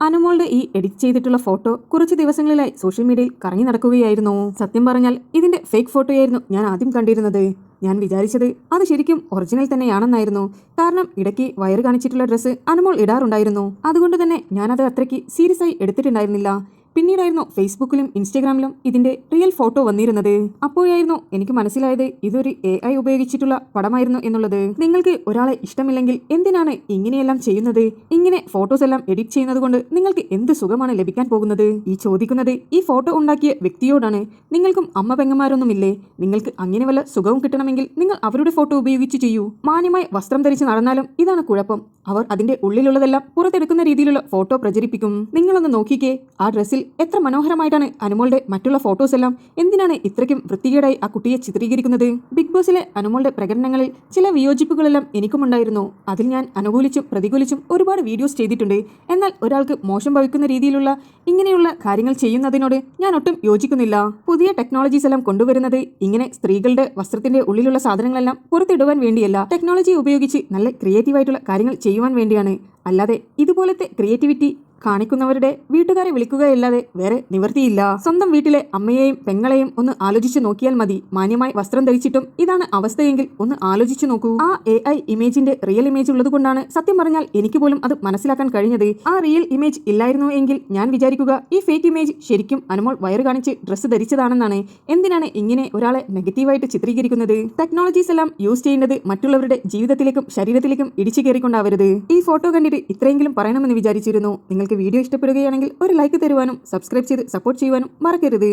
അനുമോളുടെ ഈ എഡിറ്റ് ചെയ്തിട്ടുള്ള ഫോട്ടോ കുറച്ച് ദിവസങ്ങളിലായി സോഷ്യൽ മീഡിയയിൽ കറങ്ങി നടക്കുകയായിരുന്നു. സത്യം പറഞ്ഞാൽ ഇതിന്റെ ഫേക്ക് ഫോട്ടോയായിരുന്നു ഞാൻ ആദ്യം കണ്ടിരുന്നത്. ഞാൻ വിചാരിച്ചത് അത് ശരിക്കും ഒറിജിനൽ തന്നെയാണെന്നായിരുന്നു. കാരണം ഇടയ്ക്ക് വയറ് കാണിച്ചിട്ടുള്ള ഡ്രസ്സ് അനുമോൾ ഇടാറുണ്ടായിരുന്നു. അതുകൊണ്ട് തന്നെ ഞാനത് അത്രയ്ക്ക് സീരിയസ് ആയി എടുത്തിട്ടുണ്ടായിരുന്നില്ല. പിന്നീടായിരുന്നു ഫേസ്ബുക്കിലും ഇൻസ്റ്റഗ്രാമിലും ഇതിന്റെ റിയൽ ഫോട്ടോ വന്നിരുന്നത്. അപ്പോഴായിരുന്നു എനിക്ക് മനസ്സിലായത് ഇതൊരു എ ഐ ഉപയോഗിച്ചിട്ടുള്ള പടമായിരുന്നു എന്നുള്ളത്. നിങ്ങൾക്ക് ഒരാളെ ഇഷ്ടമില്ലെങ്കിൽ എന്തിനാണ് ഇങ്ങനെയെല്ലാം ചെയ്യുന്നത്? ഇങ്ങനെ ഫോട്ടോസ് എല്ലാം എഡിറ്റ് ചെയ്യുന്നത് കൊണ്ട് നിങ്ങൾക്ക് എന്ത് സുഖമാണ് ലഭിക്കാൻ പോകുന്നത്? ഈ ചോദിക്കുന്നത് ഈ ഫോട്ടോ ഉണ്ടാക്കിയ വ്യക്തിയോടാണ്. നിങ്ങൾക്കും അമ്മ പെങ്ങന്മാരൊന്നുമില്ലേ നിങ്ങൾക്ക് അങ്ങനെ വല്ല സുഖവും കിട്ടണമെങ്കിൽ നിങ്ങൾ അവരുടെ ഫോട്ടോ ഉപയോഗിച്ച് ചെയ്യൂ. മാന്യമായി വസ്ത്രം ധരിച്ച് നടന്നാലും ഇതാണ് കുഴപ്പം. അവർ അതിന്റെ ഉള്ളിലുള്ളതെല്ലാം പുറത്തെടുക്കുന്ന രീതിയിലുള്ള ഫോട്ടോ പ്രചരിപ്പിക്കും. നിങ്ങളൊന്ന് നോക്കിക്കേ. ആ ഡ്രസ്സിൽ എത്ര മനോഹരമായിട്ടാണ് അനുമോളുടെ മറ്റുള്ള ഫോട്ടോസ് എല്ലാം എന്തിനാണ് ഇത്രയ്ക്കും വൃത്തികേടായി ആ കുട്ടിയെ ചിത്രീകരിക്കുന്നത്? ബിഗ് ബോസിലെ അനുമോളുടെ പ്രകടനങ്ങളിൽ ചില വിയോജിപ്പുകളെല്ലാം എനിക്കുമുണ്ടായിരുന്നു അതിൽ ഞാൻ അനുകൂലിച്ചും പ്രതികൂലിച്ചും ഒരുപാട് വീഡിയോസ് ചെയ്തിട്ടുണ്ട്. എന്നാൽ ഒരാൾക്ക് മോശം ഭവിക്കുന്ന രീതിയിലുള്ള ഇങ്ങനെയുള്ള കാര്യങ്ങൾ ചെയ്യുന്നതിനോട് ഞാൻ ഒട്ടും യോജിക്കുന്നില്ല. പുതിയ ടെക്നോളജീസ് എല്ലാം കൊണ്ടുവരുന്നത് ഇങ്ങനെ സ്ത്രീകളുടെ വസ്ത്രത്തിന്റെ ഉള്ളിലുള്ള സാധനങ്ങളെല്ലാം പുറത്തിടുവാൻ വേണ്ടിയല്ല. ടെക്നോളജി ഉപയോഗിച്ച് നല്ല ക്രിയേറ്റീവായിട്ടുള്ള കാര്യങ്ങൾ ചെയ്യുവാൻ വേണ്ടിയാണ്. അല്ലാതെ ഇതുപോലത്തെ ക്രിയേറ്റിവിറ്റി കാണിക്കുന്നവരുടെ വീട്ടുകാരെ വിളിക്കുകയല്ലാതെ വേറെ നിവൃത്തിയില്ല. സ്വന്തം വീട്ടിലെ അമ്മയെയും പെങ്ങളെയും ഒന്ന് ആലോചിച്ചു നോക്കിയാൽ മതി. മാന്യമായി വസ്ത്രം ധരിച്ചിട്ടും ഇതാണ് അവസ്ഥയെങ്കിൽ ഒന്ന് ആലോചിച്ചു നോക്കൂ. ആ എ ഐ ഇമേജിന്റെ റിയൽ ഇമേജ് ഉള്ളതുകൊണ്ടാണ് സത്യം പറഞ്ഞാൽ എനിക്ക് പോലും അത് മനസ്സിലാക്കാൻ കഴിഞ്ഞത്. ആ റിയൽ ഇമേജ് ഇല്ലായിരുന്നു എങ്കിൽ ഞാൻ വിചാരിക്കുക ഈ ഫേക്ക് ഇമേജ് ശരിക്കും അനുമോൾ വയറ് കാണിച്ച് ഡ്രസ്സ് ധരിച്ചതാണെന്നാണ്. എന്തിനാണ് ഇങ്ങനെ ഒരാളെ നെഗറ്റീവായിട്ട് ചിത്രീകരിക്കുന്നത്? ടെക്നോളജീസ് എല്ലാം യൂസ് ചെയ്യേണ്ടത് മറ്റുള്ളവരുടെ ജീവിതത്തിലേക്കും ശരീരത്തിലേക്കും ഇടിച്ചു കയറിക്കൊണ്ടാവരുത്. ഈ ഫോട്ടോ കണ്ടിട്ട് ഇത്രയെങ്കിലും പറയണമെന്ന് വിചാരിച്ചിരുന്നു. നിങ്ങൾക്ക് വീഡിയോ ഇഷ്ടപ്പെടുകയാണെങ്കിൽ ഒരു ലൈക്ക് തരുവാനും സബ്സ്ക്രൈബ് ചെയ്ത് സപ്പോർട്ട് ചെയ്യുവാനും മറക്കരുത്.